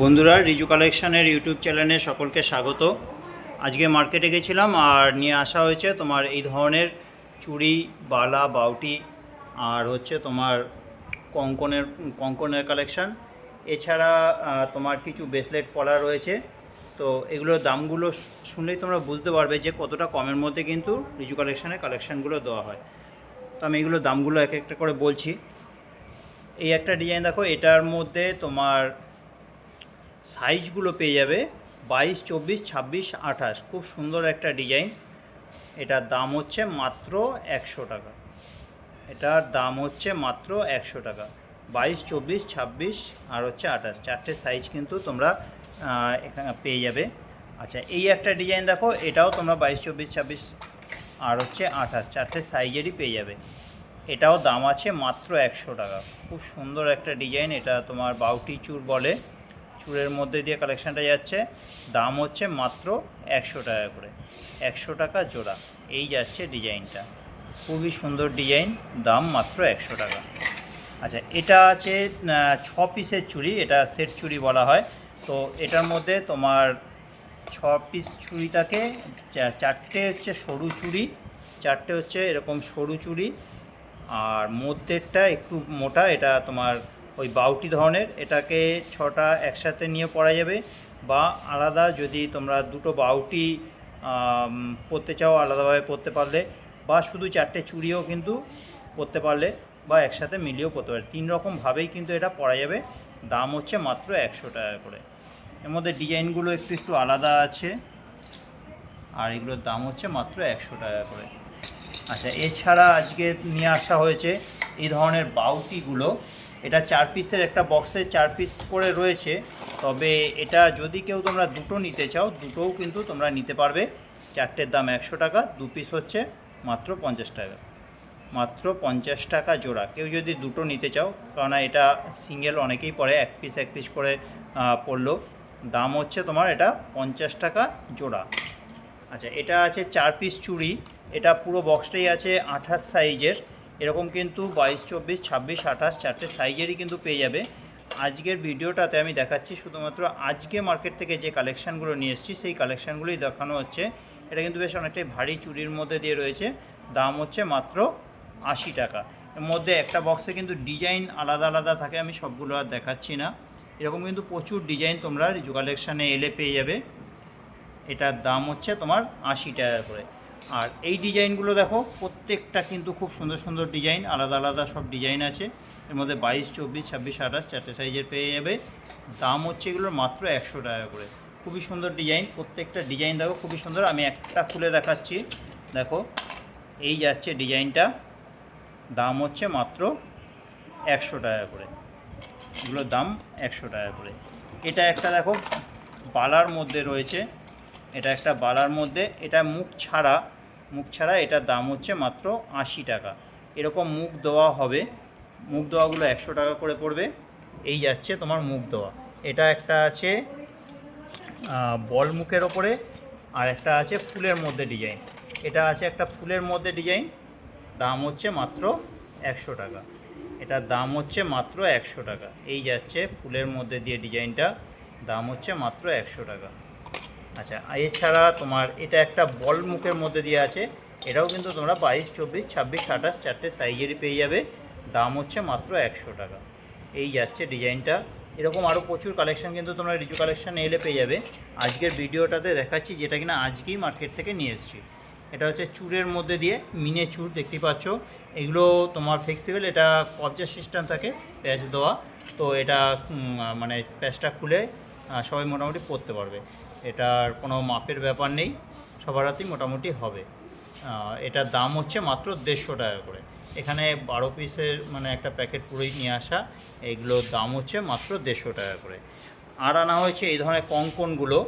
বন্ধুরা, রিজু কালেকশনের ইউটিউব চ্যানেলে সকলকে স্বাগত। আজকে মার্কেটে গেছিলাম আর নিয়ে আসা হয়েছে তোমার এই ধরনের চুড়ি, বালা, বাউটি আর হচ্ছে তোমার কঙ্কনের কঙ্কনের কালেকশান। এছাড়া তোমার কিছু ব্রেসলেট পলা রয়েছে। তো এগুলোর দামগুলো শুনলেই তোমরা বুঝতে পারবে যে কতটা কমের মধ্যে কিন্তু রিজু কালেকশানের কালেকশানগুলো দেওয়া হয়। তো আমি এগুলোর দামগুলো এক একটা করে বলছি। এই একটা ডিজাইন দেখো, এটার মধ্যে তোমার সাইজগুলো পেয়ে যাবে বাইশ, চব্বিশ, ছাব্বিশ, আঠাশ। খুব সুন্দর একটা ডিজাইন। এটার দাম হচ্ছে মাত্র একশো টাকা। এটার দাম হচ্ছে মাত্র একশো টাকা। বাইশ, চব্বিশ, ছাব্বিশ আর হচ্ছে আঠাশ। চারটে সাইজ কিন্তু তোমরা এখানে পেয়ে যাবে। আচ্ছা এই একটা ডিজাইন দেখো, এটাও তোমরা বাইশ, চব্বিশ, ছাব্বিশ আর হচ্ছে আঠাশ। চারটে সাইজেরই পেয়ে যাবে। এটাও দাম আছে মাত্র একশো টাকা। খুব সুন্দর একটা ডিজাইন। এটা তোমার বাউটি চুর বলে। চুরের মধ্যে দিয়ে কালেকশানটা যাচ্ছে। দাম হচ্ছে মাত্র একশো টাকা করে। একশো টাকা জোড়া। এই যাচ্ছে ডিজাইনটা। খুবই সুন্দর ডিজাইন। দাম মাত্র একশো টাকা। আচ্ছা এটা আছে ছ পিসের চুড়ি। এটা সেট চুড়ি বলা হয়। তো এটার মধ্যে তোমার ছ পিস চুড়িটাকে চারটে হচ্ছে সরু চুড়ি, চারটে হচ্ছে এরকম সরু চুড়ি। আর মধ্যেরটা একটু মোটা। এটা তোমার ওই বাউটি ধরনের, এটাকে ছটা একসাথে নিয়ে পরা যাবে বা আলাদা যদি তোমরা দুটো বাউটি পরতে চাও আলাদাভাবে পরতে পারলে বা শুধু চারটে চুড়িও কিন্তু পরতে পারলে বা একসাথে মিলিয়েও পরতে পারলে। তিন রকমভাবেই কিন্তু এটা পরা যাবে, দাম হচ্ছে মাত্র একশো টাকা করে। এর মধ্যে ডিজাইনগুলো একটু একটু আলাদা আছে, আর এগুলোর দাম হচ্ছে মাত্র একশো টাকা করে। আচ্ছা এছাড়া আজকে নিয়ে আসা হয়েছে এই ধরনের বাউটিগুলো। এটা চার পিসের একটা বক্সে চার পিস করে রয়েছে। তবে এটা যদি কেউ তোমরা দুটো নিতে চাও, দুটোও কিন্তু তোমরা নিতে পারবে। চারটের দাম একশো টাকা, দু পিস হচ্ছে মাত্র পঞ্চাশ টাকা। মাত্র পঞ্চাশ টাকা জোড়া। কেউ যদি দুটো নিতে চাও, কেননা এটা সিঙ্গেল অনেকেই পড়ে এক পিস এক পিস করে পড়ল দাম হচ্ছে তোমার এটা পঞ্চাশ টাকা জোড়া। আচ্ছা এটা আছে চার পিস চুড়ি। এটা পুরো বক্সটাই আছে আঠাশ সাইজের এরকম কিন্তু বাইশ, চব্বিশ, ছাব্বিশ, আঠাশ চারটে সাইজেরই কিন্তু পেয়ে যাবে। আজকের ভিডিওটাতে আমি দেখাচ্ছি শুধুমাত্র আজকে মার্কেট থেকে যে কালেকশানগুলো নিয়ে এসেছি, সেই কালেকশানগুলোই দেখানো হচ্ছে। এটা কিন্তু বেশ অনেকটাই ভারী চুরির মধ্যে দিয়ে রয়েছে। দাম হচ্ছে মাত্র আশি টাকা। এর মধ্যে একটা বক্সে কিন্তু ডিজাইন আলাদা আলাদা থাকে, আমি সবগুলো আর দেখাচ্ছি না। এরকম কিন্তু প্রচুর ডিজাইন তোমরা কালেকশানে এলে পেয়ে যাবে। এটার দাম হচ্ছে তোমার আশি টাকা করে। আর এই ডিজাইনগুলো দেখো, প্রত্যেকটা কিন্তু খুব সুন্দর সুন্দর ডিজাইন, আলাদা আলাদা সব ডিজাইন আছে। এর মধ্যে বাইশ, চব্বিশ, ছাব্বিশ, আঠাশ, চারটে সাইজের পেয়ে যাবে। দাম হচ্ছে এগুলোর মাত্র একশো টাকা করে। খুবই সুন্দর ডিজাইন, প্রত্যেকটা ডিজাইন দেখো খুবই সুন্দর। আমি একটা খুলে দেখাচ্ছি। দেখো, এই যাচ্ছে ডিজাইনটা। দাম হচ্ছে মাত্র একশো টাকা করে। এগুলোর দাম একশো টাকা করে। এটা একটা দেখো, বালার মধ্যে রয়েছে। এটা একটা বালার মধ্যে, এটা মুখ ছাড়া মুখ ছাড়া এটার দাম হচ্ছে মাত্র আশি টাকা। এরকম মুখ দেওয়া হবে, মুখ দেওয়াগুলো একশো টাকা করে পড়বে, এই যাচ্ছে তোমার মুখ দেওয়া এটা একটা আছে বল মুখের ওপরে, আর একটা আছে ফুলের মধ্যে ডিজাইন। এটা আছে একটা ফুলের মধ্যে ডিজাইন, দাম হচ্ছে মাত্র একশো টাকা। এটার দাম হচ্ছে মাত্র একশো টাকা। এই যাচ্ছে ফুলের মধ্যে দিয়ে ডিজাইনটা, দাম হচ্ছে মাত্র একশো টাকা। আচ্ছা এছাড়া তোমার এটা একটা বল মুখের মধ্যে দিয়ে আছে, এটাও কিন্তু তোমরা বাইশ, চব্বিশ, ছাব্বিশ, আঠাশ, চারটে সাইজেরই পেয়ে যাবে। দাম হচ্ছে মাত্র একশো টাকা। এই যাচ্ছে ডিজাইনটা। এরকম আরও প্রচুর কালেকশন কিন্তু তোমরা রিজু কালেকশন এলে পেয়ে যাবে। আজকের ভিডিওটাতে দেখাচ্ছি যেটা কিনা আজকেই মার্কেট থেকে নিয়ে এসেছি। এটা হচ্ছে চুরের মধ্যে দিয়ে মিনে চুর দেখতে পাচ্ছ। এগুলো তোমার ফ্লেক্সিবল এটা কবজা সিস্টেম থাকে প্যাচ দেওয়া। তো এটা মানে প্যাচটা খুলে সবাই মোটামুটি পরতে পারবে। এটার কোনো মাপের ব্যাপার নেই, সবার হাতেই মোটামুটি হবে। এটার দাম হচ্ছে মাত্র দেড়শো টাকা করে। এখানে বারো পিসের মানে একটা প্যাকেট পুরোই নিয়ে আসা, এগুলোর দাম হচ্ছে মাত্র দেড়শো টাকা করে। আর আনা হয়েছে এই ধরনের কঙ্কনগুলো।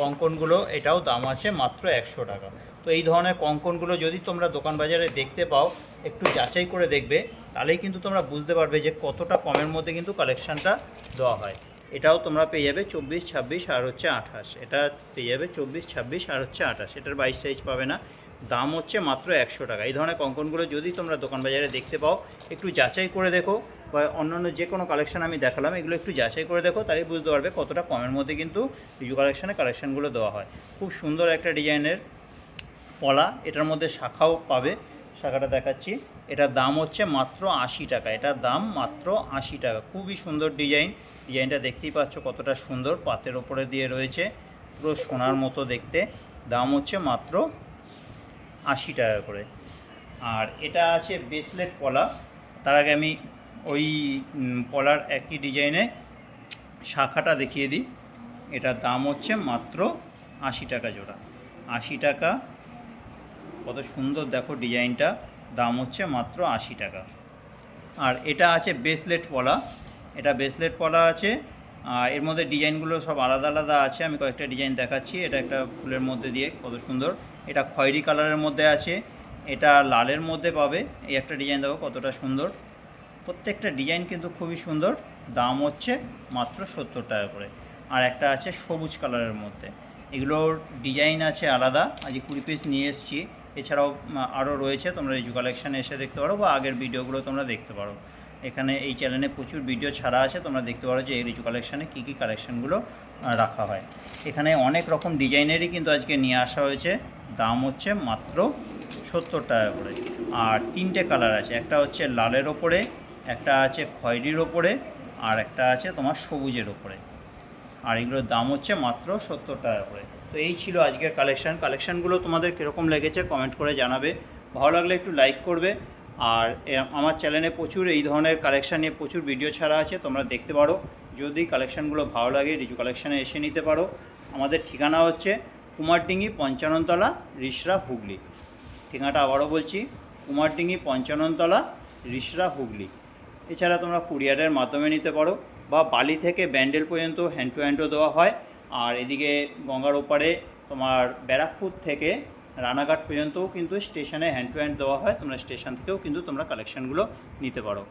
কঙ্কনগুলো, এটাও দাম আছে মাত্র একশো টাকা। তো এই ধরনের কঙ্কনগুলো যদি তোমরা দোকান বাজারে দেখতে পাও, একটু যাচাই করে দেখবে, তাহলেই কিন্তু তোমরা বুঝতে পারবে যে কতটা কমের মধ্যে কিন্তু কালেকশানটা দেওয়া হয়। এটাও তোমরা পেয়ে যাবে চব্বিশ, ছাব্বিশ আর হচ্ছে আঠাশ। এটা পেয়ে যাবে চব্বিশ, ছাব্বিশ আর হচ্ছে আঠাশ। এটার বাইশ সাইজ পাবে না। দাম হচ্ছে মাত্র একশো টাকা। এই ধরনের কঙ্কনগুলো যদি তোমরা দোকান বাজারে দেখতে পাও, একটু যাচাই করে দেখো বা অন্যান্য যে কোনো কালেকশন আমি দেখালাম, এগুলো একটু যাচাই করে দেখো, তাহলেই বুঝতে পারবে কতটা কমের মধ্যে কিন্তু রিজু কালেকশানে কালেকশানগুলো দেওয়া হয়। খুব সুন্দর একটা ডিজাইনের পলা, এটার মধ্যে শাখাও পাবে। শাখাটা দেখাচ্ছি। এটার দাম হচ্ছে মাত্র আশি টাকা। এটার দাম মাত্র আশি টাকা। খুবই সুন্দর ডিজাইন। ডিজাইনটা দেখতেই পাচ্ছ কতটা সুন্দর। পাতের ওপরে দিয়ে রয়েছে। পুরো সোনার মতো দেখতে। দাম হচ্ছে মাত্র আশি টাকা করে। আর এটা আছে ব্রেসলেট পলা। তার আগে আমি ওই পলার একই ডিজাইনে শাখাটা দেখিয়ে দিই। এটার দাম হচ্ছে মাত্র আশি টাকা জোড়া। আশি টাকা কত সুন্দর দেখো ডিজাইনটা। দাম হচ্ছে মাত্র আশি টাকা। আর এটা আছে ব্রেসলেট পলা। এটা ব্রেসলেট পলা আছে। আর এর মধ্যে ডিজাইনগুলো সব আলাদা আলাদা আছে। আমি কয়েকটা ডিজাইন দেখাচ্ছি। এটা একটা ফুলের মধ্যে দিয়ে কত সুন্দর। এটা খয়েরি কালারের মধ্যে আছে। এটা লালের মধ্যে পাবে। এই একটা ডিজাইন দেখো কতটা সুন্দর। প্রত্যেকটা ডিজাইন কিন্তু খুবই সুন্দর। দাম হচ্ছে মাত্র সত্তর টাকা করে। আর একটা আছে সবুজ কালারের মধ্যে। এগুলোর ডিজাইন আছে আলাদা। আজ কুড়ি পিস নিয়ে এসেছি। এছাড়াও আরও রয়েছে, তোমরা রিজু কালেকশানে এসে দেখতে পারো বা আগের ভিডিওগুলো তোমরা দেখতে পারো। এখানে এই চ্যানেলে প্রচুর ভিডিও ছাড়া আছে, তোমরা দেখতে পারো যে এই রিজু কালেকশানে কী কী কালেকশানগুলো রাখা হয়। এখানে অনেক রকম ডিজাইনেরই কিন্তু আজকে নিয়ে আসা হয়েছে। দাম হচ্ছে মাত্র সত্তর টাকা করে। আর তিনটে কালার আছে, একটা হচ্ছে লালের ওপরে, একটা আছে খয়েরির ওপরে, আর একটা আছে তোমার সবুজের ওপরে। আর এগুলোর দাম হচ্ছে মাত্র সত্তর টাকা করে। তো এই ছিল আজকের কালেকশান কালেকশানগুলো তোমাদের কীরকম লেগেছে কমেন্ট করে জানাবে। ভালো লাগলে একটু লাইক করবে। আর আমার চ্যানেলে প্রচুর এই ধরনের কালেকশান নিয়ে প্রচুর ভিডিও ছাড়া আছে, তোমরা দেখতে পারো। যদি কালেকশানগুলো ভালো লাগে, রিজু কালেকশানে এসে নিতে পারো। আমাদের ঠিকানা হচ্ছে কুমারডিঙ্গি পঞ্চাননতলা, রিসরা হুগলি। ঠিকানাটা আবারও বলছি, কুমারডিঙ্গি পঞ্চাননতলা, রিসরা হুগলি। এছাড়া তোমরা কুরিয়ারের মাধ্যমে নিতে পারো, বা বালি থেকে ব্যান্ডেল পর্যন্ত হ্যান্ড টু হ্যান্ডও দেওয়া হয়। আর এদিকে গঙ্গার ওপারে তোমার ব্যারাকপুর থেকে রানাঘাট পর্যন্তও কিন্তু স্টেশনে হ্যান্ড টু হ্যান্ড দেওয়া হয়। তোমরা স্টেশন থেকেও কিন্তু তোমরা কালেকশানগুলো নিতে পারো।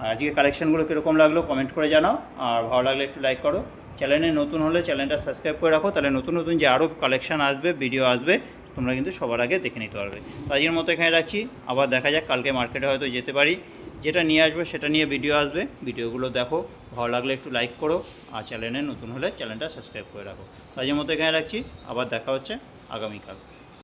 আর আজকে কালেকশানগুলো কীরকম লাগল কমেন্ট করে জানাও। আর ভালো লাগলে একটু লাইক করো। চ্যানেলে নতুন হলে চ্যানেলটা সাবস্ক্রাইব করে রাখো। তাহলে নতুন নতুন যে আরও কালেকশান আসবে ভিডিও আসবে তোমরা কিন্তু সবার আগে দেখে নিতে পারবে। আজকের মতো এখানে রাখছি। আবার দেখা যাক, কালকে মার্কেটে হয়তো যেতে পারি। যেটা নিয়ে আসবে সেটা নিয়ে ভিডিও আসবে। ভিডিওগুলো দেখো। ভালো লাগলে একটু লাইক করো। আর চ্যানেলে নতুন হলে চ্যানেলটা সাবস্ক্রাইব করে রাখো। আজকের মতো এখানে রাখছি। আবার দেখা হচ্ছে আগামীকাল।